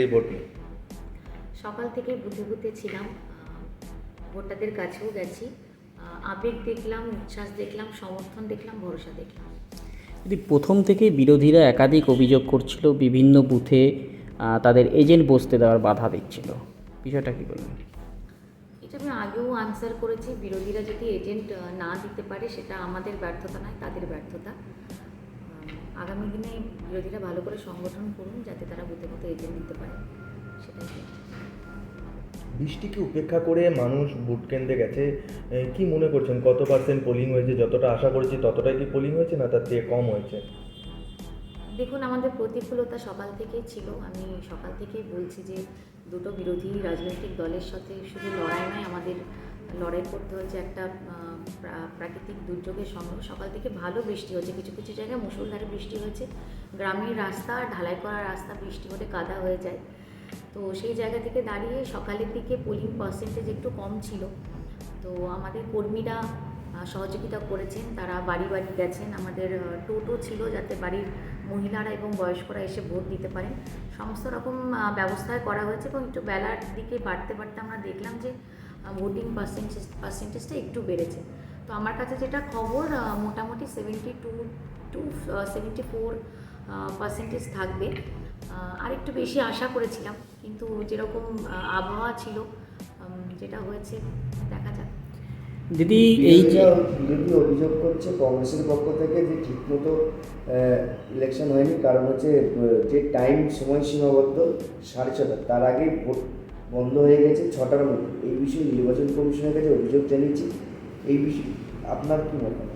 এই ভোট নিয়ে। সকাল থেকে বুঝে বুঝে ছিলাম ভোটারদের কাছেও গেছি। আবেগ দেখলাম উচ্ছ্বাস দেখলাম সমর্থন দেখলাম ভরসা দেখলাম। যদি প্রথম থেকে বিরোধীরা একাধিক অভিযোগ করছিল বিভিন্ন বুথে তাদের এজেন্ট বসতে দেওয়ার বাধা দিচ্ছিল বিষয়টা কী বলবেন? এটা আমি আগেও আনসার করেছি বিরোধীরা যদি এজেন্ট না দিতে পারে সেটা আমাদের ব্যর্থতা নয় তাদের ব্যর্থতা। আগামী দিনে বিরোধীরা ভালো করে সংগঠন করুন যাতে তারা বুথে মতো এগিয়ে দিতে পারে। সেটাই বৃষ্টিকে উপেক্ষা করে মানুষ ভোট কেন্দ্রে গেছে? কি মনে করছেন? কত পার্সেন্ট পোলিং হয়েছে? যতটা আশা করেছি ততটাই কি পোলিং হয়েছে না তার থেকে কম হয়েছে? দেখুন, আমাদের প্রতিকূলতা সকাল থেকেই ছিল। আমি সকাল থেকেই বলছি যে, দুটো বিরোধী রাজনৈতিক দলের সাথে শুধু লড়াই নয়, আমাদের লড়াই করতে হচ্ছে একটা প্রাকৃতিক দুর্যোগের সঙ্গে। সকাল থেকে ভালো বৃষ্টি হচ্ছে। কিছু কিছু জায়গায় মুষলধারে বৃষ্টি হয়েছে গ্রামের রাস্তা ঢালাই করা রাস্তা বৃষ্টি হলে কাদা হয়ে যায়। তো সেই জায়গা থেকে দাঁড়িয়ে সকালের দিকে পোলিং পার্সেন্টেজ একটু কম ছিল। তো আমাদের কর্মীরা সহযোগিতা করেছেন। তারা বাড়ি বাড়ি গেছেন। আমাদের টোটো ছিল যাতে বাড়ির মহিলারা এবং বয়স্করা এসে ভোট দিতে পারেন। সমস্ত রকম ব্যবস্থায় করা হয়েছে এবং একটু বেলার দিকে বাড়তে বাড়তে আমরা দেখলাম যে ভোটিং পার্সেন্টেজ পার্সেন্টেজটা একটু বেড়েছে। তো আমার কাছে যেটা খবর মোটামুটি seventy two two seventy four percentage থাকবে। আর একটু বেশি আশা করেছিলাম। কিন্তু যেরকম আবহাওয়া ছিল যেটা হয়েছে, দেখা যাক। দিদি এই যে বিরোধী অভিযোগ করছে কংগ্রেসের পক্ষ থেকে যে ঠিকমতো ইলেকশন হয়নি কারণ হচ্ছে যে টাইম সময় সীমাবদ্ধ সাড়ে ছটা তার আগেই ভোট বন্ধ হয়ে গেছে ছটার মধ্যে। এই বিষয়ে নির্বাচন কমিশনের কাছে অভিযোগ জানিয়েছি। এই বিষয়ে আপনার কি মতামত?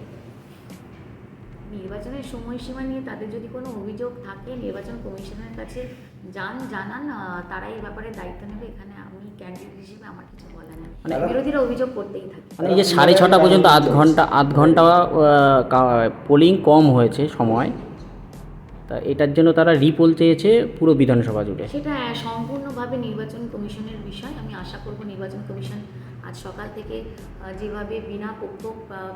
নির্বাচনের সময়সীমা নিয়ে তাদের যদি কোনো অভিযোগ থাকে নির্বাচন কমিশনের কাছে যান জানান তারা এই ব্যাপারে দায়িত্ব নেবে এখানে ক্যান্ডিডেট হিসেবে আমার কিছু বলা নেই মানে- বিরোধীরা অভিযোগ করতেই থাকে। মানে এই যে সাড়ে ছটা পর্যন্ত আধ ঘণ্টা আধ ঘণ্টা পোলিং কম হয়েছে সময় তা এটার জন্য তারা রিপোল চেয়েছে পুরো বিধানসভা জুড়ে। সেটা সম্পূর্ণভাবে নির্বাচন কমিশনের বিষয়। আমি আশা করব নির্বাচন কমিশন আজ সকাল থেকে যেভাবে বিনা পক্ষ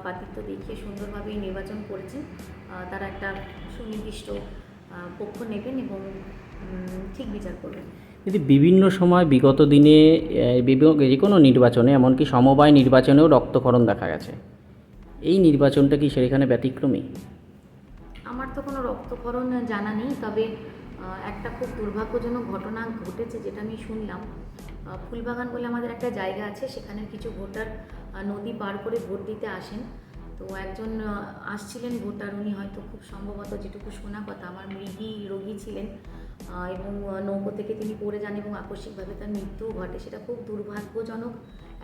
পাতিত্ব দেখিয়ে সুন্দরভাবে নির্বাচন করেছেন আহ, তারা একটা সুনির্দিষ্ট পক্ষ নেবেন এবং ঠিক বিচার করবেন যদি বিভিন্ন সময় বিগত দিনে যে কোনো নির্বাচনে এমনকি সমবায় নির্বাচনেও রক্তক্ষরণ দেখা গেছে এই নির্বাচনটা কি সেখানে ব্যতিক্রমী? আমার তো কোনো রক্তক্ষরণ জানা নেই তবে একটা খুব দুর্ভাগ্যজনক ঘটনা ঘটেছে যেটা আমি শুনলাম। ফুলবাগান বলে আমাদের একটা জায়গা আছে সেখানে কিছু ভোটার নদী পার করে ভোট দিতে আসেন। তো একজন আসছিলেন ভোটার উনি হয়তো খুব সম্ভবত যেটুকু শোনা কথা আমার মৃগী রোগী ছিলেন। এবং নৌকো থেকে তিনি পড়ে যান এবং আকস্মিকভাবে তার মৃত্যুও ঘটে। সেটা খুব দুর্ভাগ্যজনক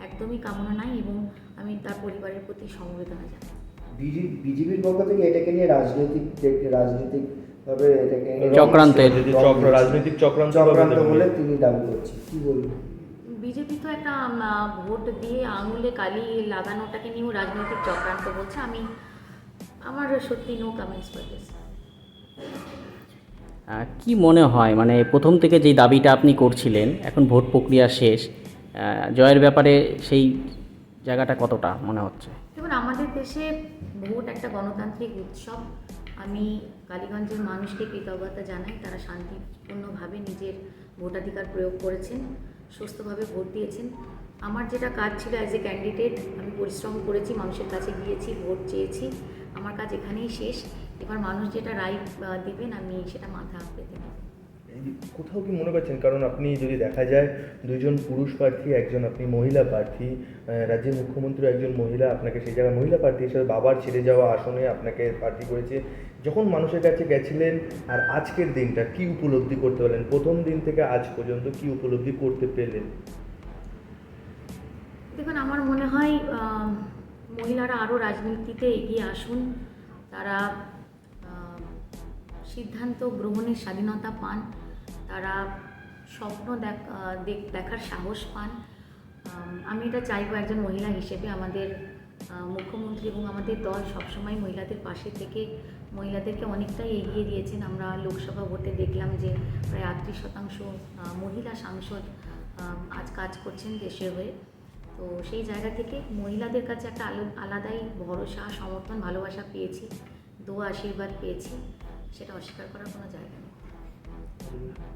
একদমই কামনা নাই এবং আমি তার পরিবারের প্রতি সমবেদনা জানাই। বিজেপির পক্ষ থেকে এটাকে নিয়ে রাজনৈতিক রাজনৈতিক এটাকে চক্র রাজনৈতিক চক্রান্ত চক্রান্ত বলে তিনি দাবি করছেন কি বলবেন বিজেপি তো একটা ভোট দিয়ে আঙুলে কালি লাগানোটাকে নিয়েও রাজনৈতিক চক্রান্ত বলছে। আমি আমার সত্যি নো কমেন্টস ফর দিস কি মনে হয়? মানে প্রথম থেকে যেই দাবিটা আপনি করছিলেন, এখন ভোট প্রক্রিয়া শেষ জয়ের ব্যাপারে সেই জায়গাটা কতটা মনে হচ্ছে? দেখুন, আমাদের দেশে ভোট একটা গণতান্ত্রিক উৎসব। আমি কালীগঞ্জের মানুষকে কৃতজ্ঞতা জানাই, তারা শান্তিপূর্ণভাবে নিজের ভোটাধিকার প্রয়োগ করেছেন, সুস্থভাবে ভোট দিয়েছেন। আমার যেটা কাজ ছিল অ্যাজ এ ক্যান্ডিডেট আমি পরিশ্রম করেছি, মানুষের কাছে গিয়েছি, ভোট চেয়েছি। আমার কাজ এখানেই শেষ। এবার মানুষ যেটা আহ, দেবেন আমি সেটা মাথা পেতে নেব কোথাও কি মনে করছেন? কারণ আপনি যদি দেখা যায় দুইজন পুরুষ প্রার্থী একজন আপনি মহিলা প্রার্থী রাজ্যের মুখ্যমন্ত্রী একজন মহিলা আপনাকে সেই জায়গায় মহিলা প্রার্থী হিসেবে বাবার ছেড়ে যাওয়া আসনে আপনাকে প্রার্থী করেছে। যখন মানুষের কাছে গেছিলেন আর আজকের দিনটা কি উপলব্ধি করতে পারলেন প্রথম দিন থেকে আজ পর্যন্ত কি উপলব্ধি করতে পেলেন? দেখুন আমার মনে হয় মহিলারা আরও রাজনীতিতে এগিয়ে আসুন। তারা সিদ্ধান্ত গ্রহণের স্বাধীনতা পান। তারা স্বপ্ন দেখ- দেখার সাহস পান। আমি এটা চাইব একজন মহিলা হিসেবে আমাদের মুখ্যমন্ত্রী এবং আমাদের দল সবসময় মহিলাদের পাশে থেকে মহিলাদেরকে অনেকটাই এগিয়ে দিয়েছেন। আমরা লোকসভা ভোটে দেখলাম যে প্রায় আটত্রিশ শতাংশ মহিলা সাংসদ আজ কাজ করছেন দেশের হয়ে। তো সেই জায়গা থেকে মহিলাদের কাছে একটা আলো- আলাদাই ভরসা, সমর্থন, ভালোবাসা পেয়েছি, দোয়া, আশীর্বাদ পেয়েছি, সেটা অস্বীকার করার কোনো জায়গা নেই।